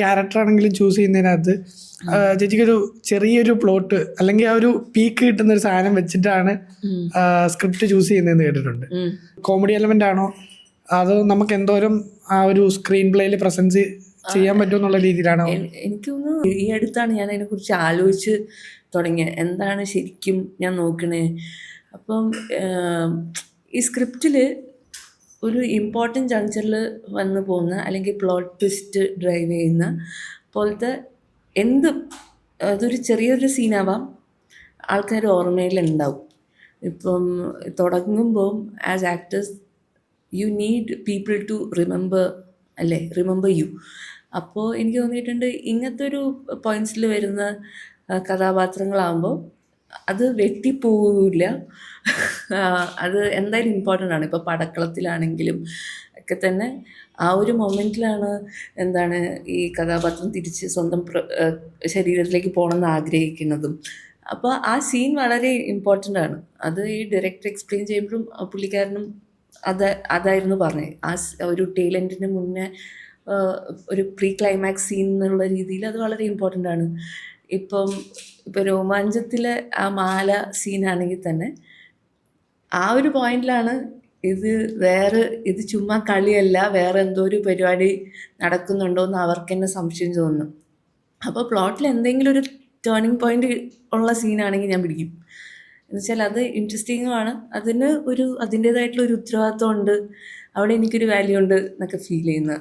Character ആണെങ്കിലും choose ചെയ്യുന്നതിനകത്ത് ചേച്ചിക്കൊരു ചെറിയൊരു plot അല്ലെങ്കിൽ ആ ഒരു പീക്ക് കിട്ടുന്ന ഒരു സാധനം വെച്ചിട്ടാണ് സ്ക്രിപ്റ്റ് ചൂസ് ചെയ്യുന്നതെന്ന് കേട്ടിട്ടുണ്ട്. കോമഡി എലമെന്റ് ആണോ? അതോ നമുക്ക് എന്തോരം ആ ഒരു സ്ക്രീൻ പ്ലേയിൽ പ്രസൻസ് ചെയ്യാൻ പറ്റും എന്നുള്ള രീതിയിലാണ്? എനിക്ക് തോന്നുന്നു ഈ അടുത്താണ് ഞാൻ അതിനെ കുറിച്ച് ആലോചിച്ച് തുടങ്ങിയത് എന്താണ് ശരിക്കും ഞാൻ നോക്കണേ? അപ്പം ഈ സ്ക്രിപ്റ്റിൽ ഒരു ഇമ്പോർട്ടന്റ് ജങ്ചറിൽ വന്ന് പോകുന്ന അല്ലെങ്കിൽ പ്ലോട്ട് ട്വിസ്റ്റ് ഡ്രൈവ് ചെയ്യുന്ന പോലത്തെ എന്ത് അതൊരു ചെറിയൊരു സീനാവാം ആൾക്കാർ ഓർമ്മയിലുണ്ടാവും. ഇപ്പം തുടങ്ങുമ്പോൾ as actors you need people to remember അല്ലേ? റിമെമ്പർ യു അപ്പോൾ എനിക്ക് തോന്നിയിട്ടുണ്ട് ഇങ്ങനത്തെ ഒരു പോയിന്റ്സിൽ വരുന്ന കഥാപാത്രങ്ങളാകുമ്പോൾ അത് വെട്ടിപ്പോവില്ല അത് എന്തായാലും ഇമ്പോർട്ടന്റ് ആണ്. ഇപ്പോൾ പടക്കളത്തിലാണെങ്കിലും ഒക്കെ തന്നെ ആ ഒരു മൊമെന്റിലാണ് എന്താണ് ഈ കഥാപാത്രം തിരിച്ച് സ്വന്തം ശരീരത്തിലേക്ക് പോകണമെന്ന് ആഗ്രഹിക്കുന്നതും. അപ്പോൾ ആ സീൻ വളരെ ഇമ്പോർട്ടന്റ് ആണ്. അത് ഈ ഡയറക്ടർ എക്സ്പ്ലെയിൻ ചെയ്യുമ്പോഴും പുള്ളിക്കാരനും അത് അതായിരുന്നു പറഞ്ഞത്. ആ ഒരു ടേലന്റിന് മുന്നേ ഒരു പ്രീ ക്ലൈമാക്സ് സീൻ എന്നുള്ള രീതിയിൽ അത് വളരെ ഇമ്പോർട്ടന്റ് ആണ്. ഇപ്പം ഇപ്പം രോമാഞ്ചത്തിലെ ആ മാല സീനാണെങ്കിൽ തന്നെ ആ ഒരു പോയിന്റിലാണ് ഇത് വേറെ ഇത് ചുമ്മാ കളിയല്ല വേറെ എന്തോ ഒരു പരിപാടി നടക്കുന്നുണ്ടോ എന്ന് അവർക്ക് തന്നെ സംശയം തോന്നുന്നു അപ്പോൾ പ്ലോട്ടിൽ എന്തെങ്കിലും ഒരു ടേണിംഗ് പോയിന്റ് ഉള്ള സീനാണെങ്കിൽ ഞാൻ പിടിക്കും. എന്നുവെച്ചാൽ അത് ഇൻട്രസ്റ്റിംഗും ആണ്. അതിന് ഒരു അതിന്റേതായിട്ടുള്ള ഒരു ഉത്തരവാദിത്വം ഉണ്ട്. അവിടെ എനിക്കൊരു വാല്യൂ ഉണ്ട് എന്നൊക്കെ ഫീൽ ചെയ്യുന്നത്.